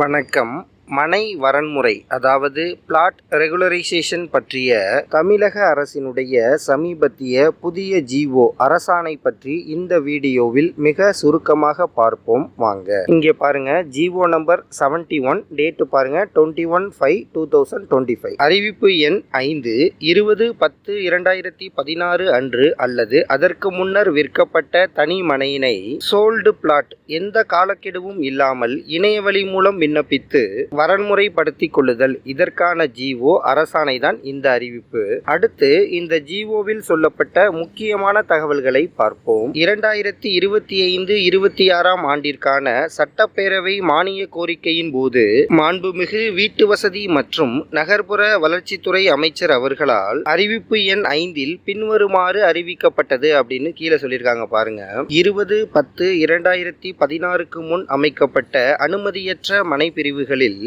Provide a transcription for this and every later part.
வணக்கம். மனை வரன்முறை அதாவது பிளாட் ரெகுலரைசேஷன் பற்றிய தமிழக அரசினுடைய சமீபத்திய புதிய ஜிஓ அரசாணை பற்றி இந்த வீடியோவில் மிக சுருக்கமாக பார்ப்போம். வாங்க. இங்கே பாருங்க GO number seventy one date பாருங்க twenty one five two thousand twenty five அறிவிப்பு எண் ஐந்து இருபது பத்து இரண்டாயிரத்தி பதினாறு அன்று அல்லது அதற்கு முன்னர் விற்கப்பட்ட தனி மனையினை சோல்டு பிளாட் எந்த காலக்கெடுவும் இல்லாமல் இணையவழி மூலம் விண்ணப்பித்து வரன்முறைப்படுத்திக் கொள்ளுதல் இதற்கான ஜிஓ அரசாணை தான் இந்த அறிவிப்பு. அடுத்து இந்த ஜிஓவில் சொல்லப்பட்ட முக்கியமான தகவல்களை பார்ப்போம். இரண்டாயிரத்தி இருபத்தி ஐந்து இருபத்தி ஆறாம் ஆண்டிற்கான சட்டப்பேரவை மானிய கோரிக்கையின் போது மாண்புமிகு வீட்டு வசதி மற்றும் நகர்ப்புற வளர்ச்சித்துறை அமைச்சர் அவர்களால் அறிவிப்பு எண் ஐந்தில் பின்வருமாறு அறிவிக்கப்பட்டது அப்படின்னு கீழே சொல்லியிருக்காங்க பாருங்க. இருபது பத்து இரண்டாயிரத்தி பதினாறுக்கு முன் அமைக்கப்பட்ட அனுமதியற்ற மனை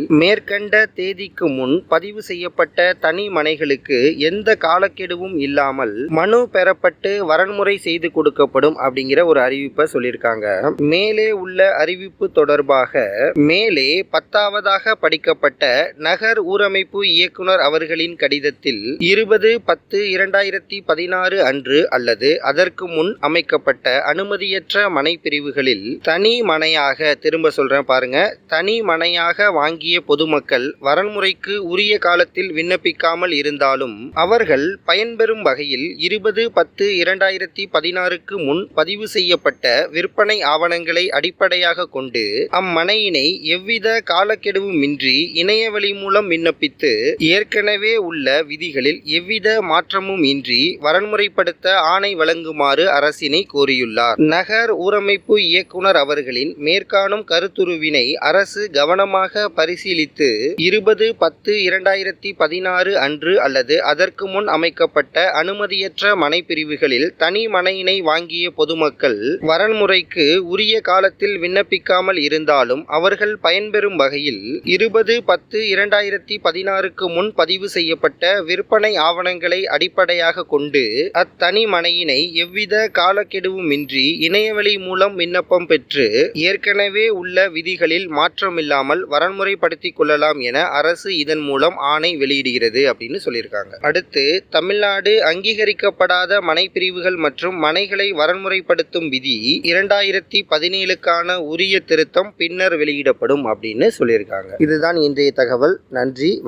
மேற்கண்ட தேதிக்கு முன் பதிவு செய்யப்பட்ட தனி மனைகளுக்கு எந்த காலக்கெடுவும் இல்லாமல் மனு பெறப்பட்டு வரன்முறை செய்து கொடுக்கப்படும் அப்படிங்கிற ஒரு அறிவிப்பை சொல்லியிருக்காங்க. மேலே உள்ள அறிவிப்பு தொடர்பாக மேலே பத்தாவதாக படிக்கப்பட்ட நகர் ஊரமைப்பு இயக்குனர் அவர்களின் கடிதத்தில் இருபது பத்து இரண்டாயிரத்தி பதினாறு அன்று அல்லது அதற்கு முன் அமைக்கப்பட்ட அனுமதியற்ற மனை பிரிவுகளில் தனி மனையாக திரும்ப சொல்றேன் பாருங்க தனி மனையாக வாங்கிய பொதுமக்கள் வரன்முறைக்கு உரிய காலத்தில் விண்ணப்பிக்காமல் இருந்தாலும் அவர்கள் பயன்பெறும் வகையில் இருபது பத்து இரண்டாயிரத்தி பதினாறுக்கு முன் பதிவு செய்யப்பட்ட விற்பனை ஆவணங்களை அடிப்படையாக கொண்டு அம்மனையினை எவ்வித காலக்கெடுவுமின்றி இணையவழி மூலம் விண்ணப்பித்து ஏற்கனவே உள்ள விதிகளில் எவ்வித மாற்றமும் இன்றி வரன்முறைப்படுத்த ஆணை வழங்குமாறு அரசினை கோரியுள்ளார். நகர் ஊரமைப்பு இயக்குனர் அவர்களின் மேற்காணும் கருத்துருவினை அரசு கவனமாக பரிசீலித்து இருபது பத்து இரண்டாயிரத்தி பதினாறு அன்று அல்லது அதற்கு முன் அமைக்கப்பட்ட அனுமதியற்ற மனை பிரிவுகளில் தனி மனையினை வாங்கிய பொதுமக்கள் வரன்முறைக்கு உரிய காலத்தில் விண்ணப்பிக்காமல் இருந்தாலும் அவர்கள் பயன்பெறும் வகையில் இருபது பத்து இரண்டாயிரத்தி பதினாறுக்கு முன் பதிவு செய்யப்பட்ட விற்பனை ஆவணங்களை அடிப்படையாக கொண்டு அத்தனி மனையினை எவ்வித காலக்கெடுவுமின்றி இணையவழி மூலம் விண்ணப்பம் பெற்று ஏற்கனவே உள்ள விதிகளில் மாற்றமில்லாமல் வரன்முறை வரன்முறைப்படுத்திக் கொள்ளலாம் என அரசு இதன் மூலம் ஆணை வெளியிடுகிறது அப்படின்னு சொல்லியிருக்காங்க. அடுத்து தமிழ்நாடு அங்கீகரிக்கப்படாத மனை பிரிவுகள் மற்றும் மனைகளை வரன்முறைப்படுத்தும் விதி இரண்டாயிரத்தி பதினேழுக்கான உரிய திருத்தம் பின்னர் வெளியிடப்படும் அப்படின்னு சொல்லியிருக்காங்க. இதுதான் இன்றைய தகவல். நன்றி